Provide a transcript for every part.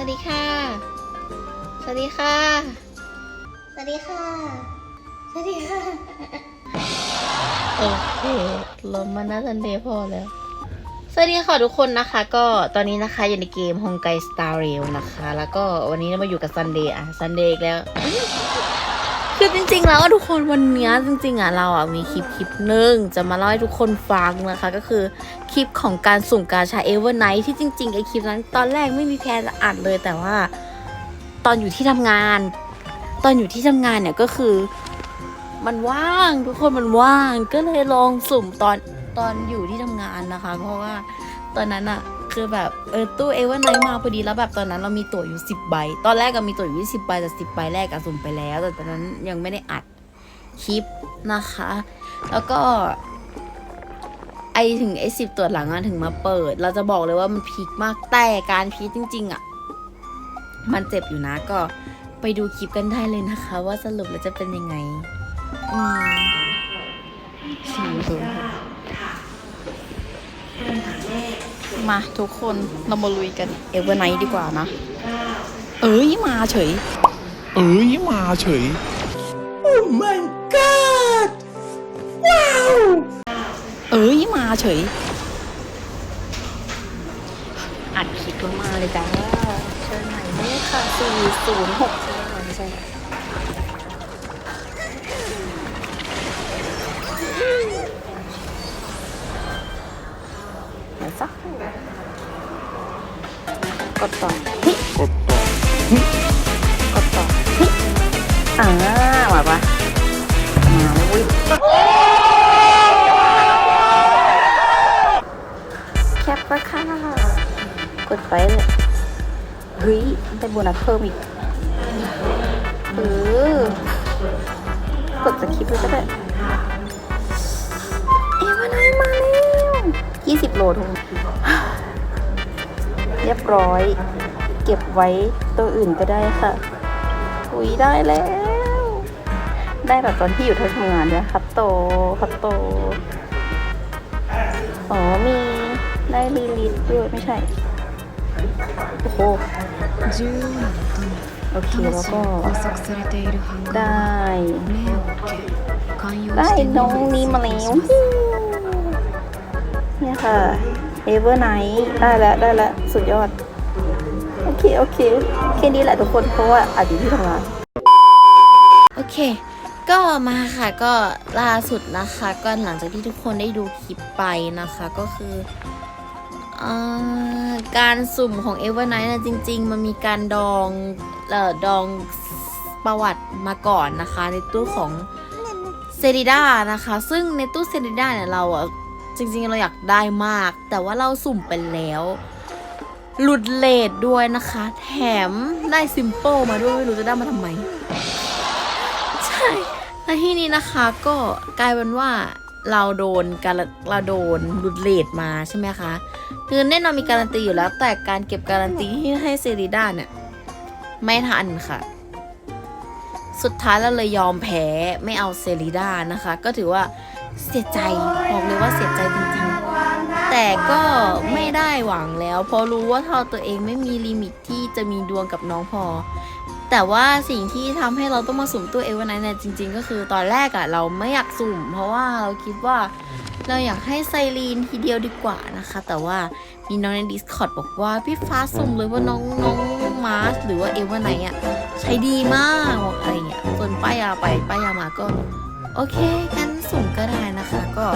วัสดีค่ะ สวัสดีค่ะ สวัสดีค่ะ สวัสดีค่ะโอเคลมมานะซันเดย์พอแล้ว สวัสดีค่ะทุกคนนะคะ ก็ตอนนี้นะคะอยู่ในเกมฮงไกสตาร์เรลนะคะ แล้วก็วันนี้มาอยู่กับซันเดย์อะซันเดย์แล้ว คือจริงๆแล้วทุกคนวันนี้จริงๆอะเราอะมีคลิปคลิปหนึ่งจะมาเล่าให้ทุกคนฟังนะคะ ก็คือคลิปของการสุ่มกาชาเอเวอร์ไนท์ที่จริงๆไอคลิปนั้นตอนแรกไม่มีแพลนจะอัดเลยแต่ว่า ตอนอยู่ที่ทำงาน ตอนอยู่ที่ทำงานเนี่ยก็คือ มันว่างทุกคนมันว่างก็เลยลองสุ่มตอนตอนอยู่ที่ทำงานนะคะ เพราะว่า ตอนนั้นอะคือแบบเออตู้เอเวอร์ไนท์มาพอดีแล้วแบบตอนนั้นเรามีตั๋วอยู่สิบใบ ตอนแรกก็มีตั๋วอยู่สิบใบแต่สิบใบแรกอะสุ่มไปแล้ว แต่ตอนนั้นยังไม่ได้อัดคลิปนะคะ แล้วก็ ไอถึงไอสิบตัวหลังอะถึงมาเปิด เราจะบอกเลยว่ามันพีคมากแต่การพีคจริง ๆอะมันเจ็บอยู่นะก็ไปดูคลิปกันได้เลยนะคะ ว่าสรุปแล้วจะเป็นยังไงอืมสี่ศูนย์หก มาทุกคนเรามาลุยกันเอเวอร์ไนท์ดีกว่านะ เอ้ยมาเฉย เอ้ยมาเฉยเอ้ยมาเฉย อัดคลิปลงมาเลยจ้าเชิญใหม่เลยค่ะสี่ศูนย์หกใช่ไหมไม่ใช่ เดี๋ยวสักครู่กดต่อเฮ้ยกดต่อกดต่อเฮ้ยอ่ามาปะมาอุ้ยแคปปะค่ะกดไปเลยเฮ้ยได้โบนัสเพิ่มอีกเออกดสคริปต์เลยก็ได้ ทุกเรียบร้อย เก็บไว้ตัวอื่นก็ได้ค่ะ อุ้ยได้แล้ว ได้แบบตอนที่อยู่ที่ทำงานด้วยคัตโตคัตโต อ๋อมีได้รีลิสด้วยไม่ใช่ โอ้โหโอเคแล้วก็ได้ได้น้องนี้มาแล้ว นี่ค่ะเอเวอร์ไนท์ได้แล้วได้แล้วสุดยอด โอเค โอเคแค่นี้แหละทุกคนเพราะว่าอาจจะที่ทำงานโอเค ก็มาค่ะก็ล่าสุดนะคะ ก็หลังจากที่ทุกคนได้ดูคลิปไปนะคะก็คือการสุ่มของเอเวอร์ไนท์นะจริง ๆ มันมีการดองเอ่อดองประวัติมาก่อนนะคะ ในตู้ของเซริด้านะคะ ซึ่งในตู้เซริด้าเนี่ยเราอะ จริงๆเราอยากได้มาก แต่ว่าเราสุ่มไปแล้ว หลุดเลทด้วยนะคะ แถมได้ซิมเปิลมาด้วยไม่รู้จะได้มาทำไม ใช่แล้วที่นี้นะคะก็กลายเป็นว่าเราโดนการเราโดนหลุดเลทมาใช่ไหมคะคือแน่นอนมีการันตีอยู่แล้ว แต่การเก็บการันตีที่ให้เซริด้าเนี่ยไม่ทันค่ะ สุดท้ายเราเลยยอมแพ้ไม่เอาเซริด้านะคะ ก็ถือว่า เสียใจบอกเลยว่าเสียใจจริงๆ แต่ก็ไม่ได้หวังแล้วเพราะรู้ว่าเท่าตัวเองไม่มีลิมิตที่จะมีดวงกับน้องพอ แต่ว่าสิ่งที่ทำให้เราต้องมาสุ่มตู้เอเวอร์ไนเนี่ยจริง ๆ ก็คือตอนแรกอะเราไม่อยากสุ่ม เพราะว่าเราคิดว่าเราอยากให้ไซรีนทีเดียวดีกว่านะคะ แต่ว่ามีน้องใน Discord บอกว่าพี่ฟ้าสุ่มเลยว่าน้องน้องมาร์สหรือว่าเอวอร์ไนท์อะใช้ดีมากบอกอะไรเงี้ยส่วนป้ายาไปป้ายามาก็ โอเคงั้นสุ่มก็ได้นะคะ ก็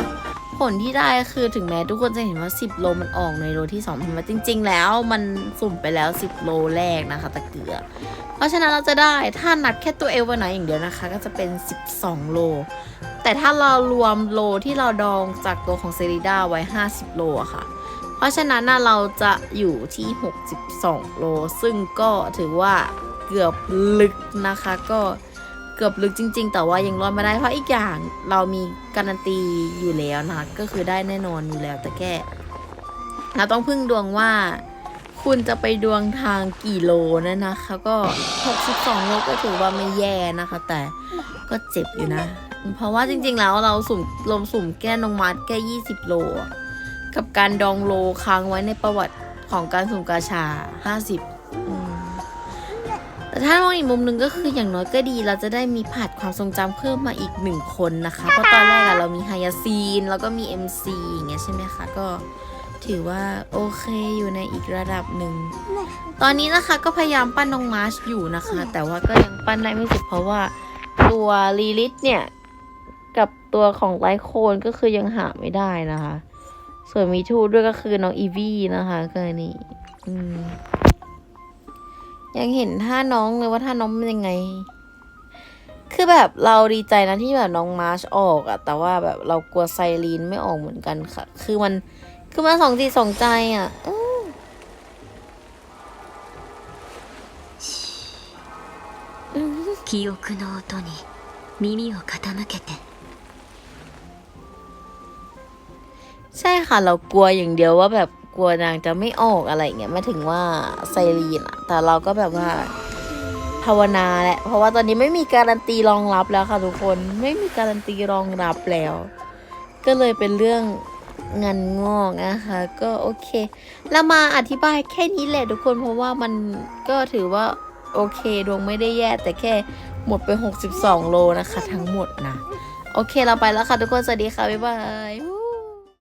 ผลที่ได้คือถึงแม้ทุกคนจะเห็นว่า 10 โลมันออกในโลที่2มันจริง ๆ แล้วมันสุ่มไปแล้ว 10 โลแรกนะคะตะเกียบเพราะฉะนั้นเราจะได้ถ้านับแค่ตัวเอเวอร์ไนท์อย่างเดียวนะคะ ก็จะเป็น 12 โล แต่ถ้าเรารวมโลที่เราดองจากตัวของเซริด้าไว้ 50 โลอะค่ะเพราะฉะนั้นนะเราจะอยู่ที่ 62 โล ซึ่งก็ถือว่าเกือบลึกนะคะ ก็ เกือบลึกจริง ๆ แต่ว่ายังรอดไม่ได้เพราะอีกอย่างเรามีการันตีอยู่แล้วนะคะก็คือได้แน่นอนอยู่แล้วแต่แค่เราต้องพึ่งดวงว่าคุณจะไปดวงทางกี่โลนั่นนะคะก็ 62 โลก็ถือว่าไม่แย่นะคะ แต่ก็เจ็บอยู่นะ เพราะว่าจริง ๆ แล้วเราสุ่มลมสุ่มแก้นงมัดแค่20 โล กับการดองโลค้างไว้ในประวัติของการสุ่มกาชา 50 ถ้ามองอีกมุมหนึ่งก็คืออย่างน้อยก็ดี เราจะได้มีผัดความทรงจำเพิ่มมาอีกหนึ่งคนนะคะ เพราะตอนแรกอะเรามีไฮยาซีน แล้วก็มี MC อย่างเงี้ยใช่ไหมคะ ก็ถือว่าโอเคอยู่ในอีกระดับหนึ่ง ตอนนี้นะคะก็พยายามปั้นน้องมาร์ชอยู่นะคะ แต่ว่าก็ยังปั้นได้ไม่เสร็จเพราะว่าตัวลีลิทเนี่ย กับตัวของไลโคนก็คือยังหาไม่ได้นะคะ ส่วนมีทูตด้วยก็คือน้องอีวี่นะคะก็นี่อืม ยังเห็นท่าน้องเลยว่าท่าน้องเป็นยังไง คือแบบเราดีใจนะที่แบบน้องมาร์ชออกอะแต่ว่าแบบเรากลัวไซรีนไม่ออกเหมือนกันค่ะ คือมัน คือมันสองจิตสองใจอะเออ 記憶の音に耳を傾けて ใช่ค่ะ เรากลัวอย่างเดียวว่าแบบ กลัวนางจะไม่ออกอะไรเงี้ยไม่ถึงว่าไซรีนอะแต่เราก็แบบว่าภาวนาแหละ เพราะว่าตอนนี้ไม่มีการันตีรองรับแล้วค่ะทุกคนไม่มีการันตีรองรับแล้ว ก็เลยเป็นเรื่องงานงอกนะคะก็โอเคแล้วมาอธิบายแค่นี้แหละทุกคนเพราะว่ามันก็ถือว่าโอเคดวงไม่ได้แย่แต่แค่หมดไป 62 โลนะคะ ทั้งหมดนะ โอเคเราไปแล้วค่ะทุกคน สวัสดีค่ะ บ๊ายบาย